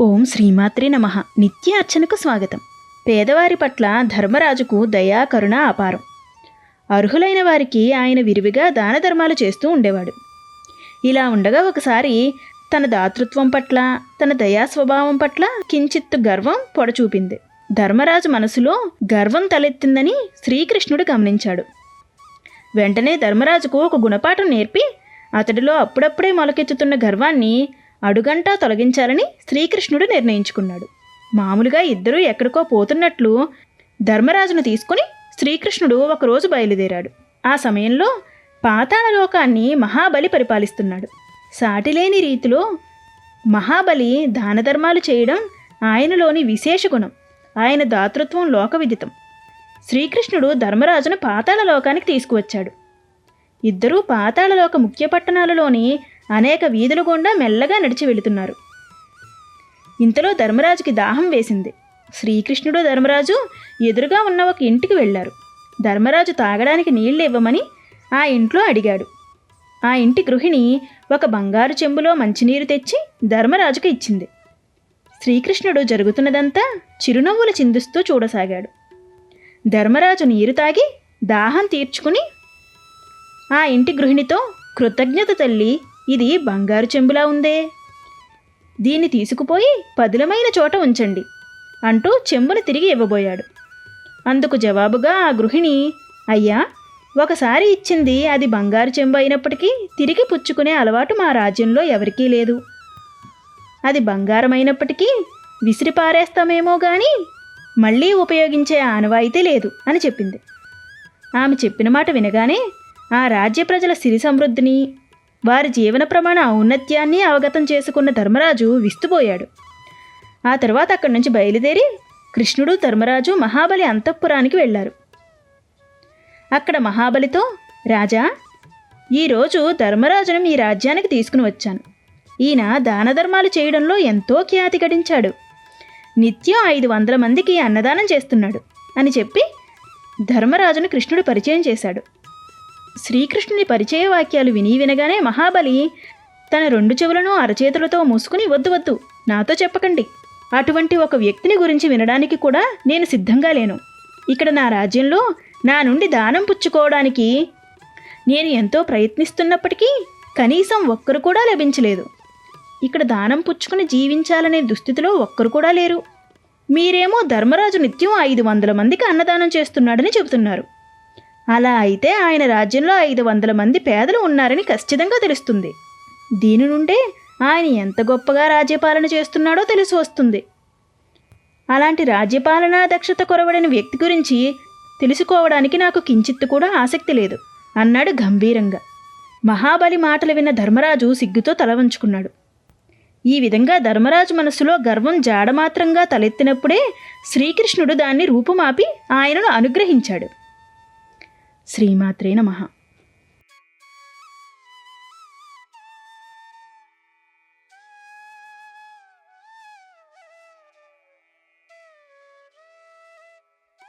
ఓం శ్రీమాత్రే నమ. నిత్య అర్చనకు స్వాగతం. పేదవారి పట్ల ధర్మరాజుకు దయా కరుణ అపారం. అర్హులైన వారికి ఆయన విరివిగా దాన ధర్మాలు చేస్తూ ఉండేవాడు. ఇలా ఉండగా ఒకసారి తన దాతృత్వం పట్ల తన దయా స్వభావం పట్ల కించిత్తు గర్వం పొడచూపింది. ధర్మరాజు మనసులో గర్వం తలెత్తిందని శ్రీకృష్ణుడు గమనించాడు. వెంటనే ధర్మరాజుకు ఒక గుణపాఠం నేర్పి అతడిలో అప్పుడప్పుడే మొలకెత్తుతున్న గర్వాన్ని అడుగంటా తొలగించాలని శ్రీకృష్ణుడు నిర్ణయించుకున్నాడు. మామూలుగా ఇద్దరూ ఎక్కడికో పోతున్నట్లు ధర్మరాజును తీసుకుని శ్రీకృష్ణుడు ఒకరోజు బయలుదేరాడు. ఆ సమయంలో పాతాళలోకాన్ని మహాబలి పరిపాలిస్తున్నాడు. సాటిలేని రీతిలో మహాబలి దానధర్మాలు చేయడం ఆయనలోని విశేష గుణం. ఆయన దాతృత్వం లోకవిదితం. శ్రీకృష్ణుడు ధర్మరాజును పాతాళలోకానికి తీసుకువచ్చాడు. ఇద్దరూ పాతాళలోక ముఖ్య పట్టణాలలోని అనేక వీధుల గుండా మెల్లగా నడిచి వెళుతున్నారు. ఇంతలో ధర్మరాజుకి దాహం వేసింది. శ్రీకృష్ణుడు ధర్మరాజు ఎదురుగా ఉన్న ఒక ఇంటికి వెళ్ళారు. ధర్మరాజు తాగడానికి నీళ్ళు ఇవ్వమని ఆ ఇంట్లో అడిగాడు. ఆ ఇంటి గృహిణి ఒక బంగారు చెంబులో మంచినీరు తెచ్చి ధర్మరాజుకు ఇచ్చింది. శ్రీకృష్ణుడు జరుగుతున్నదంతా చిరునవ్వులు చిందిస్తూ చూడసాగాడు. ధర్మరాజు నీరు తాగి దాహం తీర్చుకుని ఆ ఇంటి గృహిణితో కృతజ్ఞత తల్లి ఇది బంగారు చెంబులా ఉందే. దీన్ని తీసుకుపోయి పదిలమైన చోట ఉంచండి అంటూ చెంబును తిరిగి ఇవ్వబోయాడు. అందుకు జవాబుగా ఆ గృహిణి అయ్యా ఒకసారి ఇచ్చింది అది బంగారు చెంబు అయినప్పటికీ తిరిగి పుచ్చుకునే అలవాటు మా రాజ్యంలో ఎవరికీ లేదు. అది బంగారమైనప్పటికీ విసిరిపారేస్తామేమో కానీ మళ్ళీ ఉపయోగించే ఆనవాయితీ లేదు అని చెప్పింది. ఆమె చెప్పిన మాట వినగానే ఆ రాజ్య ప్రజల సిరి సమృద్ధిని వారి జీవన ప్రమాణ ఔన్నత్యాన్ని అవగతం చేసుకున్న ధర్మరాజు విస్తుపోయాడు. ఆ తర్వాత అక్కడి నుంచి బయలుదేరి కృష్ణుడు ధర్మరాజు మహాబలి అంతఃపురానికి వెళ్ళారు. అక్కడ మహాబలితో రాజా ఈరోజు ధర్మరాజును మీ రాజ్యానికి తీసుకుని వచ్చాను. ఈయన దాన ధర్మాలు చేయడంలో ఎంతో ఖ్యాతి గడించాడు. నిత్యం ఐదు వందల మందికి అన్నదానం చేస్తున్నాడు అని చెప్పి ధర్మరాజును కృష్ణుడు పరిచయం చేశాడు. శ్రీకృష్ణుని పరిచయ వాక్యాలు విని వినగానే మహాబలి తన రెండు చెవులను అరచేతులతో మూసుకుని వద్దు వద్దు నాతో చెప్పకండి. అటువంటి ఒక వ్యక్తిని గురించి వినడానికి కూడా నేను సిద్ధంగా లేను. ఇక్కడ నా రాజ్యంలో నా నుండి దానం పుచ్చుకోవడానికి నేను ఎంతో ప్రయత్నిస్తున్నప్పటికీ కనీసం ఒక్కరు కూడా లభించలేదు. ఇక్కడ దానం పుచ్చుకుని జీవించాలనే దుస్థితిలో ఒక్కరు కూడా లేరు. మీరేమో ధర్మరాజు నిత్యం ఐదు వందల మందికి అన్నదానం చేస్తున్నాడని చెబుతున్నారు. అలా అయితే ఆయన రాజ్యంలో ఐదు వందల మంది పేదలు ఉన్నారని ఖచ్చితంగా తెలుస్తుంది. దీని నుండే ఆయన ఎంత గొప్పగా రాజ్యపాలన చేస్తున్నాడో తెలిసి వస్తుంది. అలాంటి రాజ్యపాలనా దక్షత కొరవడిన వ్యక్తి గురించి తెలుసుకోవడానికి నాకు కించిత్తు కూడా ఆసక్తి లేదు అన్నాడు గంభీరంగా. మహాబలి మాటలు విన్న ధర్మరాజు సిగ్గుతో తల వంచుకున్నాడు. ఈ విధంగా ధర్మరాజు మనసులో గర్వం జాడమాత్రంగా తలెత్తినప్పుడే శ్రీకృష్ణుడు దాన్ని రూపుమాపి ఆయనను అనుగ్రహించాడు. శ్రీమాత్రే నమః.